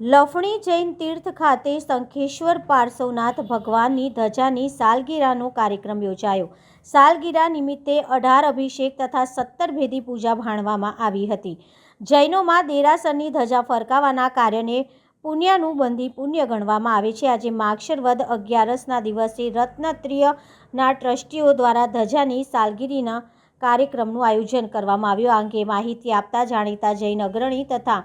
લફણી જૈન તીર્થ ખાતે શંખેશ્વર પાર્શ્વનાથ ભગવાનની ધજાની સાલગીરાનો કાર્યક્રમ યોજાયો. સાલગીરા નિમિત્તે અઢાર અભિષેક તથા સત્તર ભેદી પૂજા ભાણવામાં આવી હતી. જૈનોમાં દેરાસરની ધજા ફરકાવાના કાર્યને પુણ્યનું બંધી પુણ્ય ગણવામાં આવે છે. આજે માક્ષરવદ અગિયારસના દિવસે રત્નત્રિયના ટ્રસ્ટીઓ દ્વારા ધજાની સાલગીરીના કાર્યક્રમનું આયોજન કરવામાં આવ્યું. આ અંગે માહિતી આપતા જાણીતા જૈન અગ્રણી તથા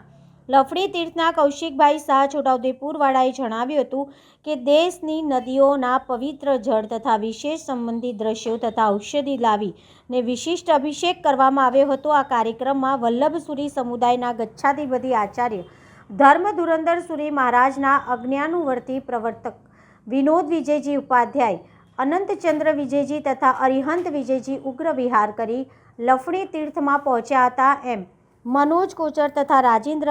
લફડી તીર્થના કૌશિકભાઈ શાહ છોટાઉદેપુરવાળાએ જણાવ્યું હતું કે દેશની નદીઓના પવિત્ર જળ તથા વિશેષ સંબંધિત દ્રશ્યો તથા ઔષધિ લાવી ને વિશિષ્ટ અભિષેક કરવામાં આવ્યો હતો. આ કાર્યક્રમમાં વલ્લભસુરી સમુદાયના ગચ્છાધિપતિ આચાર્ય ધર્મ ધુરંધર સુરી મહારાજના અજ્ઞાનુવર્તી પ્રવર્તક વિનોદ વિજયજી ઉપાધ્યાય અનંતચંદ્ર વિજયજી તથા અરિહંત વિજયજી ઉગ્ર વિહાર કરી લફણી તીર્થમાં પહોંચ્યા હતા. એમ મનોજ કોચર તથા રાજેન્દ્ર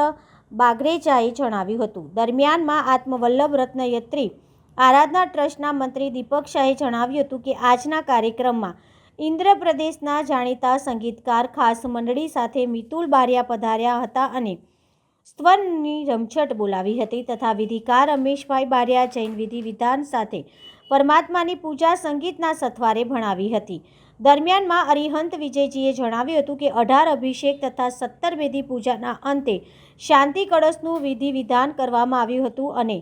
બાગરેચાએ જણાવ્યું હતું. દરમિયાનમાં આત્મવલ્લભ રત્નયત્રી આરાધના ટ્રસ્ટના મંત્રી દીપક શાહે જણાવ્યું હતું કે, આજના કાર્યક્રમમાં ઇન્દ્રપ્રદેશના જાણીતા સંગીતકાર ખાસ મંડળી સાથે મિતુલ બારિયા પધાર્યા હતા અને સ્વરની રમછટ બોલાવી હતી તથા વિધિકાર રમેશભાઈ બારિયા જૈન વિધિ વિધાન સાથે પરમાત્માની પૂજા સંગીતના સથવારે ભણાવી હતી. દરમિયાનમાં અરિહંત વિજયજીએ જણાવ્યું હતું કે અઢાર અભિષેક તથા સત્તર વેદી પૂજાના અંતે શાંતિ કળશનું વિધિ વિધાન કરવામાં આવ્યું હતું અને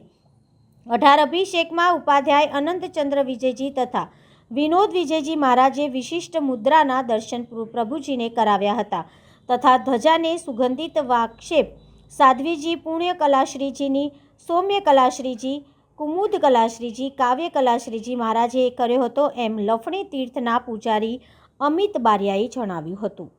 અઢાર અભિષેકમાં ઉપાધ્યાય અનંતચંદ્ર વિજયજી તથા વિનોદ વિજયજી મહારાજે વિશિષ્ટ મુદ્રાના દર્શન પ્રભુજીને કરાવ્યા હતા તથા ધજાને સુગંધિત વાક્ષેપ સાધ્વીજી પુણ્ય કલાશ્રીજીની, સૌમ્ય કલાશ્રીજી, કુમુદ કલાશ્રીજી, કાવ્ય કલાશ્રીજી મહારાજે કર્યો હતો એમ લફણી તીર્થના પૂજારી અમિત બારિયાએ જણાવ્યું હતું.